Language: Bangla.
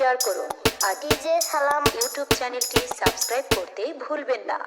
শেয়ার করুন। আর ডিজে সালাম ইউটিউব চ্যানেলটি সাবস্ক্রাইব করতে ভুলবেন না।